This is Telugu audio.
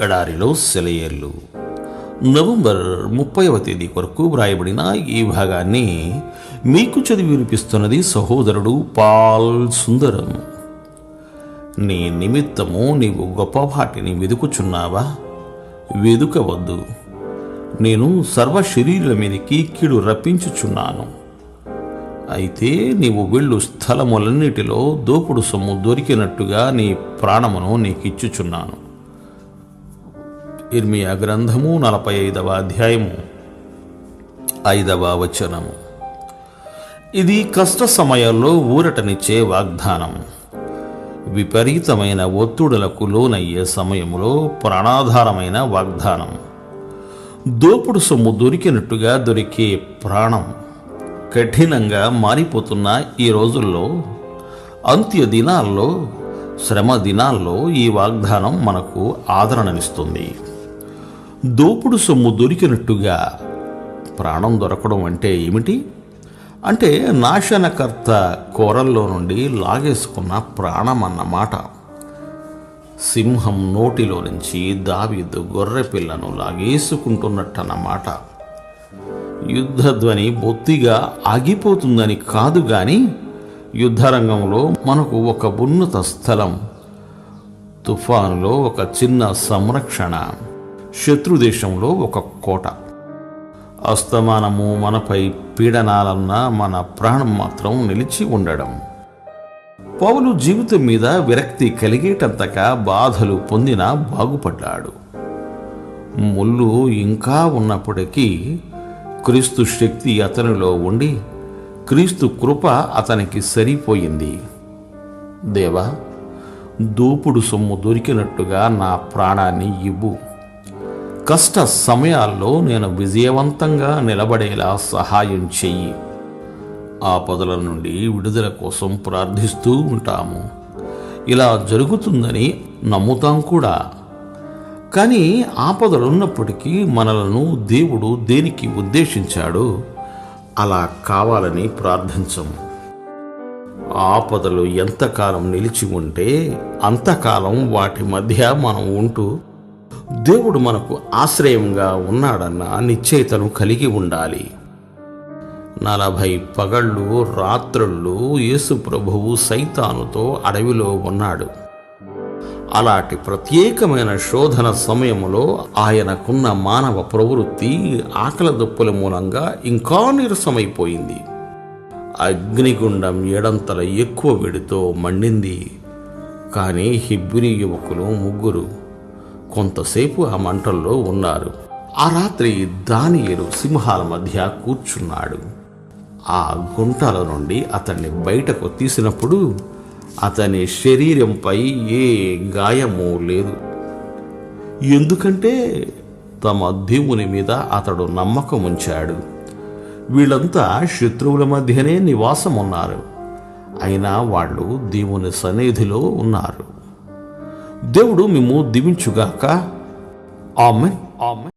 ఎడారిలో సెలయేర్లు. నవంబర్ ముప్పైవ తేదీ కొరకు వ్రాయబడిన ఈ భాగాన్ని మీకు చదివి వినిపిస్తున్నది సహోదరుడు పాల్ సుందరం. నీ నిమిత్తము నీవు గొప్ప వాటిని వెదుకుచున్నావా? వెదుకవద్దు. నేను సర్వ శరీరుల మీదకి కీడు రప్పించుచున్నాను. అయితే నీవు వెళ్ళు స్థలములన్నిటిలో దోపుడు సొమ్ము దొరికినట్టుగా నీ ప్రాణమును నీకిచ్చుచున్నాను. ఇర్మియా గ్రంథము నలభై ఐదవ అధ్యాయము. ఐదవ వచనము. ఇది కష్ట సమయాల్లో ఊరటనిచ్చే వాగ్దానం. విపరీతమైన ఒత్తుడులకు లోనయ్యే సమయంలో ప్రాణాధారమైన వాగ్దానం. దోపుడు సొమ్ము దొరికినట్టుగా దొరికే ప్రాణం. కఠినంగా మారిపోతున్న ఈ రోజుల్లో అంత్య దినాల్లో శ్రమ దినాల్లో ఈ వాగ్దానం మనకు ఆదరణనిస్తుంది. దోపుడు సొమ్ము దొరికినట్టుగా ప్రాణం దొరకడం అంటే ఏమిటి? అంటే నాశనకర్త కోరల్లో నుండి లాగేసుకున్న ప్రాణం అన్నమాట సింహం నోటిలో నుంచి దావీదు గొర్రె పిల్లను లాగేసుకుంటున్నట్టన్నమాట యుద్ధధ్వని బొత్తిగా ఆగిపోతుందని కాదు కానీ యుద్ధరంగంలో మనకు ఒక ఉన్నత స్థలం తుఫానులో ఒక చిన్న సంరక్షణ. శత్రుదేశంలో ఒక కోట. అస్తమానము మనపై పీడనాలన్న మన ప్రాణం మాత్రం నిలిచి ఉండడం. పౌలు జీవితం మీద విరక్తి కలిగేటంతగా బాధలు పొందిన బాగుపడ్డాడు. ముళ్ళు ఇంకా ఉన్నప్పటికీ క్రీస్తు శక్తి అతనిలో ఉండి క్రీస్తు కృప అతనికి సరిపోయింది. దేవా దూపుడు సొమ్ము దొరికినట్టుగా నా ప్రాణాన్ని ఇవ్వు. కష్ట సమయాల్లో నేను విజయవంతంగా నిలబడేలా సహాయం చెయ్యి. ఆపదల నుండి విడుదల కోసం ప్రార్థిస్తూ ఉంటాము. ఇలా జరుగుతుందని నమ్ముతాం కూడా. కానీ ఆపదలున్నప్పటికీ మనలను దేవుడు దేనికి ఉద్దేశించాడు? అలా కావాలని ప్రార్థించము. ఆపదలు ఎంతకాలం నిలిచి ఉంటే అంతకాలం వాటి మధ్య మనం ఉంటూ దేవుడు మనకు ఆశ్రయంగా ఉన్నాడన్న నిశ్చయితను కలిగి ఉండాలి. నలభై పగళ్ళు రాత్రుళ్ళు యేసు ప్రభువు సైతానుతో అడవిలో ఉన్నాడు. అలాంటి ప్రత్యేకమైన శోధన సమయంలో ఆయనకున్న మానవ ప్రవృత్తి ఆకల దుప్పుల మూలంగా ఇంకా నీరసమైపోయింది. అగ్నిగుండం ఏడంతల ఎక్కువ వేడితో మండింది. కానీ హిబ్బిరి యువకులు ముగ్గురు కొంతసేపు ఆ మంటల్లో ఉన్నారు. ఆ రాత్రి దానియేలు సింహాల మధ్య కూర్చున్నాడు. ఆ గుంటల నుండి అతన్ని బయటకు తీసినప్పుడు అతని శరీరంపై ఏ గాయము లేదు. ఎందుకంటే తమ దేవుని మీద అతడు నమ్మకం ఉంచాడు. వీళ్ళంతా శత్రువుల మధ్యనే నివాసం ఉన్నారు అయినా వాళ్ళు దేవుని సన్నిధిలో ఉన్నారు. దేవుడు మేము దీవించుగాక. ఆమె ఆమె